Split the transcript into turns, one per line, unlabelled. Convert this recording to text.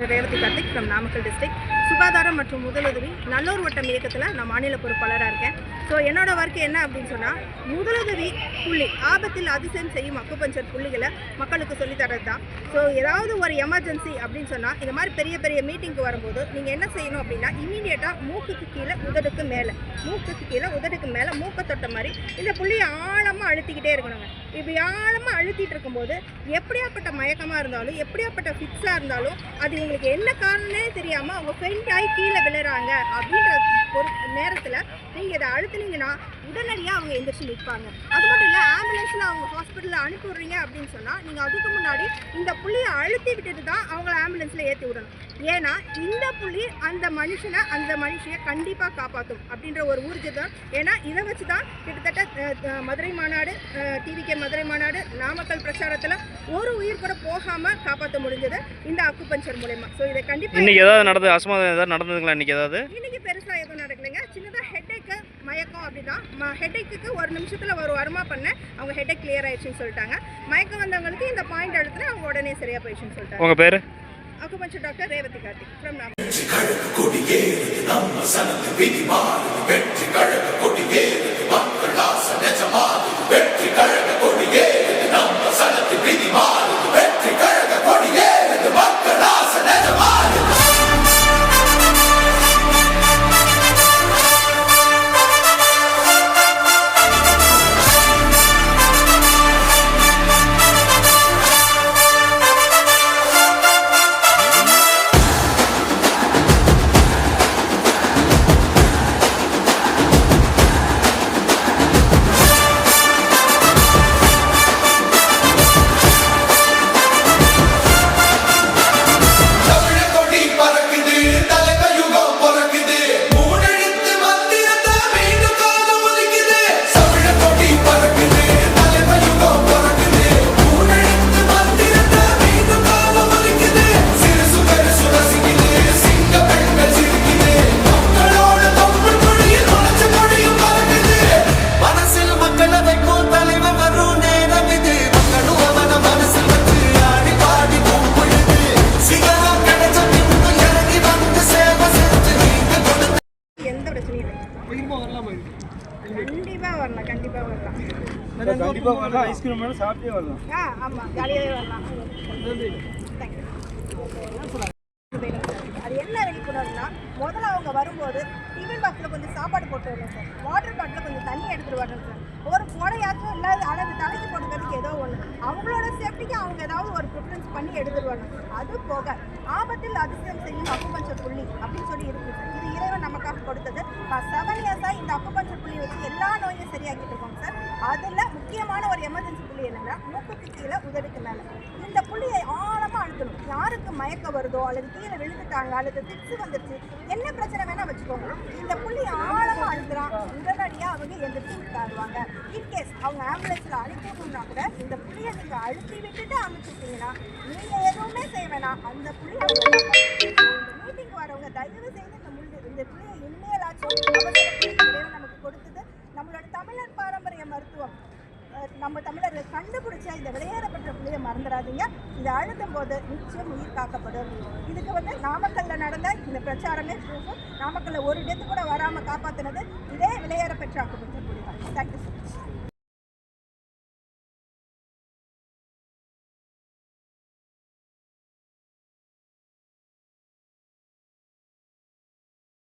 Revathi Karthik from Namakkal district சுகாதாரம் மற்றும் முதலுதவி நல்லூர் வட்டம் இயக்கத்தில் நான் மாநில பொறுப்பாளராக இருக்கேன். ஸோ என்னோட ஒர்க் என்ன அப்படின்னு சொன்னால் முதலுதவி புள்ளி ஆபத்தில் அதிசயம் செய்யும் அக்குபஞ்சர் புள்ளிகளை மக்களுக்கு சொல்லித் தரது தான் ஸோ ஏதாவது ஒரு எமர்ஜென்சி அப்படின்னு சொன்னால் இந்த மாதிரி பெரிய பெரிய மீட்டிங்க்கு வரும்போது நீங்கள் என்ன செய்யணும் அப்படின்னா இமீடியட்டாக மூக்குக்கு கீழே உதடுக்கு மேலே மூக்குக்கு கீழே உதடுக்கு மேலே மூக்கை தொட்ட மாதிரி இந்த புள்ளியை ஆழமாக அழுத்திக்கிட்டே இருக்கணுங்க. இப்படி ஆழமாக அழுத்திட்டு இருக்கும்போது எப்படியாப்பட்ட மயக்கமாக இருந்தாலும் எப்படியாப்பட்ட ஃபிக்ஸாக இருந்தாலும் அது எங்களுக்கு என்ன காரணமே தெரியாமல் அவங்க ஃப்ரெண்ட் ஆகி கீழே விழுறாங்க அப்படின்ற ஒரு நேரத்தில் நீங்கள் இதை அழுத்துனீங்கன்னா உடனடியாக அவங்க எந்திரிச்சு நிற்பாங்க. அது மட்டும் இல்லை ஆம்புலன்ஸில் அவங்க ஹாஸ்பிட்டலில் அனுப்பி விட்றீங்க அப்படின்னு சொன்னால் நீங்கள் அதுக்கு முன்னாடி இந்த புள்ளியை அழுத்தி விட்டுட்டு தான் அவங்கள ஆம்புலன்ஸில் ஏற்றி விடணும். ஏன்னா இந்த புள்ளி அந்த மனுஷனை அந்த மனுஷியை கண்டிப்பாக காப்பாற்றும் அப்படின்ற ஒரு ஊர்ஜிதம். ஏன்னா இதை வச்சு தான் கிட்டத்தட்ட மதுரை மாநாடு டிவிகே மதுரை மாநாடு நாமக்கல் பிரச்சாரத்தில் ஒரு உயிர் கூட போகாமல் காப்பாற்ற முடிஞ்சது இந்த அக்குபஞ்சர் மூலயமா. ஸோ இதை கண்டிப்பாக
இன்னைக்கு ஏதாவது நடந்தது அசம்பாதம் ஏதாவது நடந்ததுங்களா இன்னைக்கு ஏதாவது?
இன்னைக்கு பெருசா எதுவும் நடக்கலைங்க. சின்னதா ஹெட்டேக்கு மயக்கம் அப்படிதான். ஹெட்டேக்கு ஒரு நிமிஷத்துல ஒரு வாரமா பண்ணேன் அவங்க ஹெட்டேக் கிளியர் ஆயிடுச்சுன்னு சொல்லிட்டாங்க. மயக்கம் வந்தவங்களுக்கு இந்த பாயிண்ட் எடுத்துட்டு அவங்க உடனே சரியா போயிடுச்சுன்னு சொல்லிட்டாங்க.
உங்கள் பேர்?
Acupuncture doctor Revathi Karthik from நாம் வரலாம் கண்டிப்பா வரலாம்.
கண்டிப்பா வரலாம். ஐஸ்கிரீம் வேணும் சாப்பிட்டே வரலாம்.
ஆ ஆமா ஜாலியாகவே வரலாம். அது என்ன விழிப்புணர்வுனா முதல்ல அவங்க வரும்போது டிஃபன் பாக்ஸில் கொஞ்சம் சாப்பாடு போட்டு வரணும் சார் வாட்டர் பாட்டில் கொஞ்சம் தண்ணி எடுத்துட்டு வரணும் சார் ஒரு குடையாச்சும் இல்லாத அளவு தலைக்கு போட்டுக்கிறதுக்கு ஏதோ ஒன்று அவங்களோட சேஃப்டிக்கு அவங்க ஏதாவது ஒரு ப்ரிஃபரன்ஸ் பண்ணி எடுத்துட்டு வரணும். அது போக ஆபத்தில் அதிசயம் செய்யும் அக்குபஞ்சர் புள்ளி அப்படின்னு சொல்லி இருக்குது சார் இது இறைவன் நமக்காக கொடுத்தது. செவன் இயர்ஸாக இந்த அக்குபஞ்சர் புள்ளி வச்சு எல்லா நோயும் சரியாக்கிட்டு இருக்கோம் சார். அதில் முக்கியமான ஒரு எமர்ஜென்சி புள்ளி என்னன்னா மூக்குக்கு கீழே உதவிக்கு மேலே. இந்த புள்ளியை ஆழமாக அழுத்தணும். யாருக்கு மயக்கம் வருதோ அல்லது கீழே விழுந்துட்டாங்க அல்லது திக்ஸு வந்துருச்சு என்ன பிரச்சனை வேணால் வச்சுக்கோங்க. இந்த புள்ளி ஆழமாக அழுத்துறான் உடனடியாக அவங்க எந்திரிச்சு உட்காருவாங்க இன்கேஸ் அவங்க ஆம்புலன்ஸில் அனுப்பிடணும்னா கூட இந்த புள்ளியை நீங்கள் அழுத்தி விட்டுட்டு அனுப்பிச்சிட்டிங்கன்னா நீங்கள் எதுவுமே செய்ய வேணாம். அந்த புள்ளி இந்த மீட்டிங் வரவங்க தயவு செய்து இந்த முள்ளு இந்த புள்ளியை இனிமேலாச்சும் நம்ம தமிழர்கள் கண்டுபிடிச்ச இந்த விளையாடப்பட்ட புள்ளியை மறந்துடாதீங்க. இதை அழுத்தும் போது நிச்சயம் உயிர் காக்கப்படும். இதுக்கு வந்து நாமக்கல்ல நடந்த இந்த பிரச்சாரமே proof. நாமக்கல்ல ஒரு டெத்து கூட வராமல் காப்பாற்றினது இதே விளையாடப்பெற்ற ஆக்கப்பட்ட புள்ளி தான் தேங்க்யூ ஸோ மச்